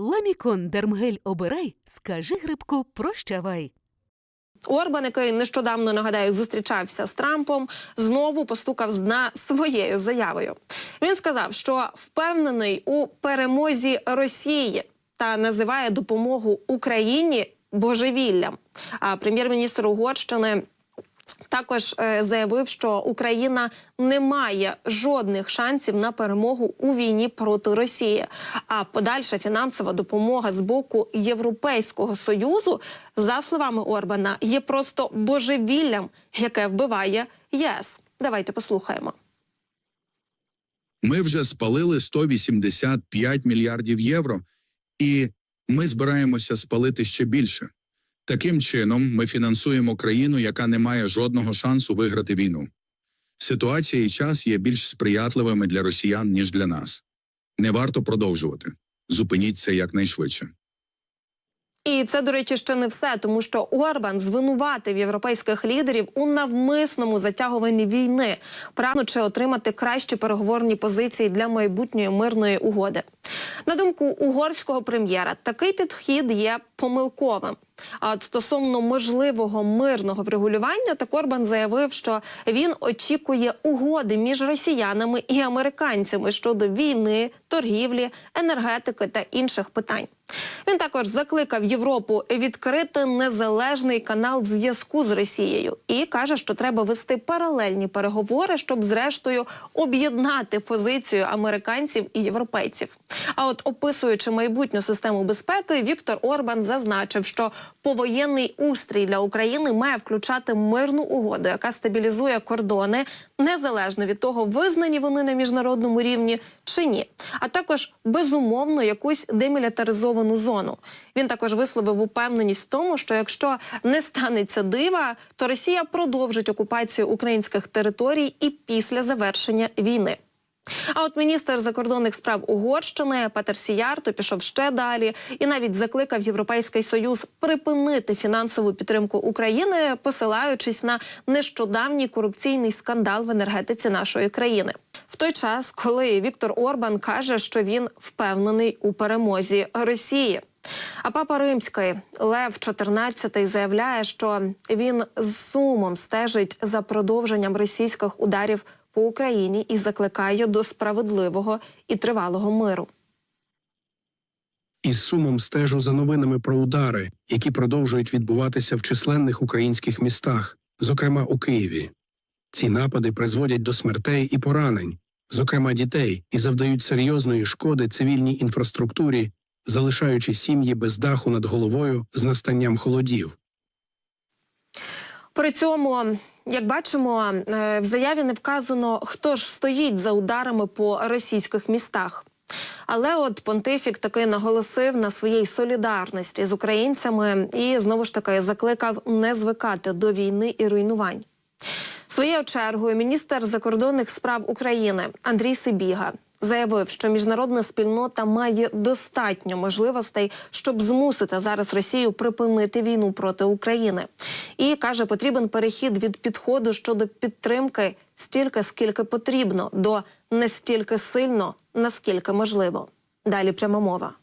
Ламікон Дермгель обирай, скажи грибку прощавай. Орбан, який нещодавно нагадаю, зустрічався з Трампом, знову постукав з своєю заявою. Він сказав, що впевнений у перемозі Росії та називає допомогу Україні божевіллям. А прем'єр-міністр Угорщини також е, заявив, що Україна не має жодних шансів на перемогу у війні проти Росії. А подальша фінансова допомога з боку Європейського союзу, за словами Орбана, є просто божевіллям, яке вбиває ЄС. Давайте послухаємо. Ми вже спалили 185 мільярдів євро, і ми збираємося спалити ще більше. Таким чином, ми фінансуємо країну, яка не має жодного шансу виграти війну. Ситуація і час є більш сприятливими для росіян, ніж для нас. Не варто продовжувати. Зупиніть це якнайшвидше. І це, до речі, ще не все, тому що Орбан звинуватив європейських лідерів у навмисному затягуванні війни, прагнучи отримати кращі переговорні позиції для майбутньої мирної угоди. На думку угорського прем'єра, такий підхід є помилковим. А от стосовно можливого мирного врегулювання, так Орбан заявив, що він очікує угоди між росіянами і американцями щодо війни, торгівлі, енергетики та інших питань. Він також закликав Європу відкрити незалежний канал зв'язку з Росією і каже, що треба вести паралельні переговори, щоб зрештою об'єднати позицію американців і європейців. А от описуючи майбутню систему безпеки, Віктор Орбан зазначив, що повоєнний устрій для України має включати мирну угоду, яка стабілізує кордони незалежно від того, визнані вони на міжнародному рівні чи ні, а також безумовно якусь демілітаризовану зону. Він також висловив упевненість в тому, що якщо не станеться дива, то Росія продовжить окупацію українських територій і після завершення війни. А от міністр закордонних справ Угорщини Петер Сіярто пішов ще далі і навіть закликав Європейський Союз припинити фінансову підтримку України, посилаючись на нещодавній корупційний скандал в енергетиці нашої країни. В той час, коли Віктор Орбан каже, що він впевнений у перемозі Росії. А папа Римський Лев XIV заявляє, що він з сумом стежить за продовженням російських ударів по Україні і закликає до справедливого і тривалого миру. Із сумом стежу за новинами про удари, які продовжують відбуватися в численних українських містах, зокрема у Києві. Ці напади призводять до смертей і поранень, зокрема дітей, і завдають серйозної шкоди цивільній інфраструктурі, залишаючи сім'ї без даху над головою з настанням холодів. При цьому, як бачимо, е, в заяві не вказано, хто ж стоїть за ударами по російських містах. Але от понтифік таки наголосив на своїй солідарності з українцями і знову ж таки закликав не звикати до війни і руйнувань. Своєю чергою міністр закордонних справ України Андрій Сибіга заявив, що міжнародна спільнота має достатньо можливостей, щоб змусити зараз Росію припинити війну проти України. І каже, потрібен перехід від підходу щодо підтримки стільки, скільки потрібно, до не стільки сильно, наскільки можливо. Далі пряма мова.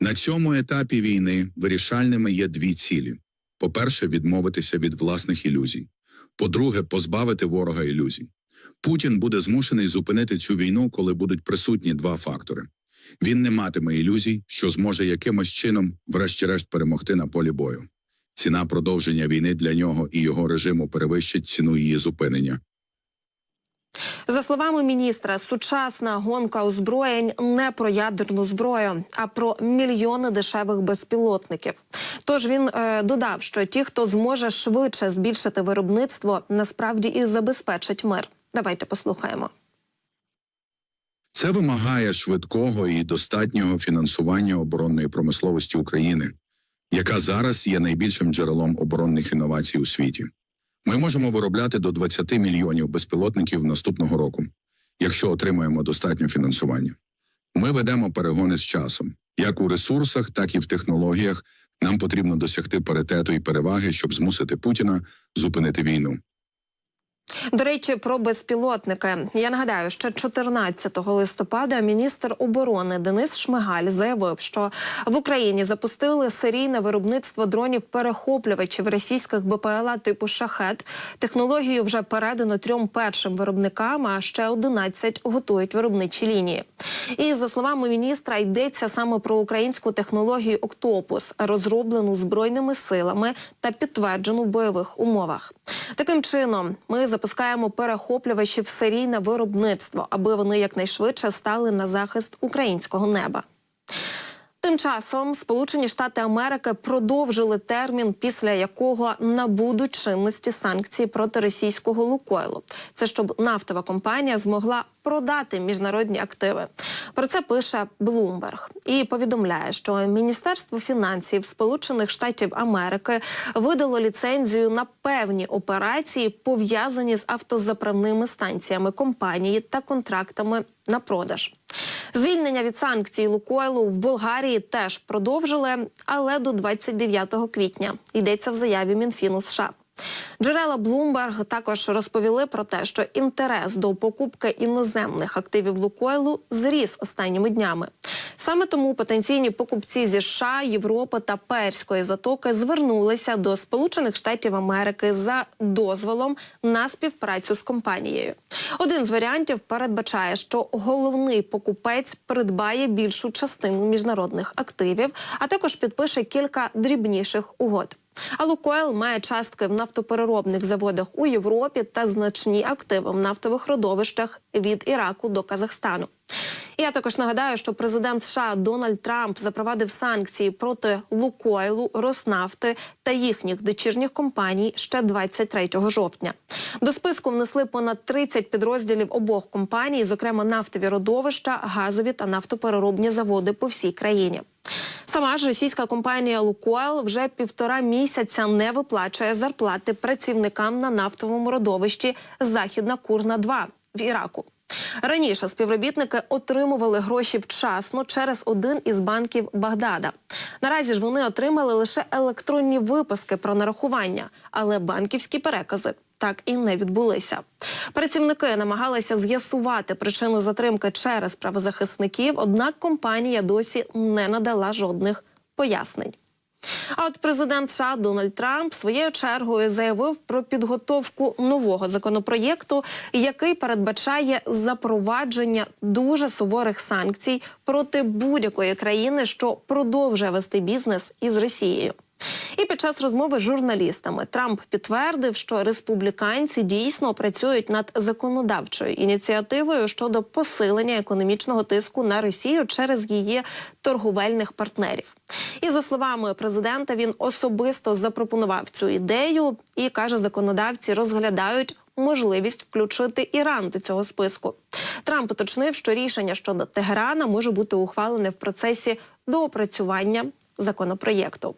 На цьому етапі війни вирішальними є дві цілі: по-перше, відмовитися від власних ілюзій. По-друге, позбавити ворога ілюзій. Путін буде змушений зупинити цю війну, коли будуть присутні два фактори. Він не матиме ілюзій, що зможе якимось чином, врешті-решт, перемогти на полі бою. Ціна продовження війни для нього і його режиму перевищить ціну її зупинення. За словами міністра, сучасна гонка озброєнь не про ядерну зброю, а про мільйони дешевих безпілотників. Тож він е, додав, що ті, хто зможе швидше збільшити виробництво, насправді і забезпечать мир. Давайте послухаємо. Це вимагає швидкого і достатнього фінансування оборонної промисловості України, яка зараз є найбільшим джерелом оборонних інновацій у світі. Ми можемо виробляти до 20 мільйонів безпілотників наступного року, якщо отримаємо достатньо фінансування. Ми ведемо перегони з часом, як у ресурсах, так і в технологіях. Нам потрібно досягти паритету і переваги, щоб змусити Путіна зупинити війну. До речі, про безпілотники. Я нагадаю, що 14 листопада міністр оборони Денис Шмигаль заявив, що в Україні запустили серійне виробництво дронів перехоплювачів російських БПЛА типу Шахет. Технологію вже передано трьом першим виробникам, а ще 11 готують виробничі лінії. І за словами міністра, йдеться саме про українську технологію Октопус, розроблену збройними силами та підтверджену в бойових умовах. Таким чином, ми запускаємо перехоплювачі в серійне виробництво, аби вони якнайшвидше стали на захист українського неба. Тим часом Сполучені Штати Америки продовжили термін, після якого набудуть чинності санкції проти російського Лукойлу. Це щоб нафтова компанія змогла продати міжнародні активи. Про це пише Bloomberg і повідомляє, що Міністерство фінансів Сполучених Штатів Америки видало ліцензію на певні операції, пов'язані з автозаправними станціями компанії та контрактами на продаж. Звільнення від санкцій Лукойлу в Болгарії теж продовжили, але до 29 квітня йдеться в заяві Мінфіну США. Джерела Bloomberg також розповіли про те, що інтерес до покупки іноземних активів Лукойлу зріс останніми днями. Саме тому потенційні покупці зі США, Європи та Перської затоки звернулися до Сполучених Штатів Америки за дозволом на співпрацю з компанією. Один з варіантів передбачає, що головний покупець придбає більшу частину міжнародних активів, а також підпише кілька дрібніших угод. А Лукойл має частки в нафтопереробних заводах у Європі та значні активи в нафтових родовищах від Іраку до Казахстану. Я також нагадаю, що президент США Дональд Трамп запровадив санкції проти Лукойлу, Роснафти та їхніх дочірніх компаній ще 23 жовтня. До списку внесли понад 30 підрозділів обох компаній, зокрема нафтові родовища, газові та нафтопереробні заводи по всій країні. Сама ж російська компанія Лукойл вже півтора місяця не виплачує зарплати працівникам на нафтовому родовищі Західна Курна 2 в Іраку. Раніше співробітники отримували гроші вчасно через один із банків Багдада. Наразі ж вони отримали лише електронні виписки про нарахування, але банківські перекази так і не відбулися. Працівники намагалися з'ясувати причину затримки через правозахисників, однак компанія досі не надала жодних пояснень. А от президент США Дональд Трамп своєю чергою заявив про підготовку нового законопроєкту, який передбачає запровадження дуже суворих санкцій проти будь-якої країни, що продовжує вести бізнес із Росією. І під час розмови з журналістами Трамп підтвердив, що республіканці дійсно працюють над законодавчою ініціативою щодо посилення економічного тиску на Росію через її торговельних партнерів. І за словами президента, він особисто запропонував цю ідею і каже, законодавці розглядають. Можливість включити Іран до цього списку. Трамп уточнив, що рішення щодо Тегерана може бути ухвалене в процесі доопрацювання законопроєкту.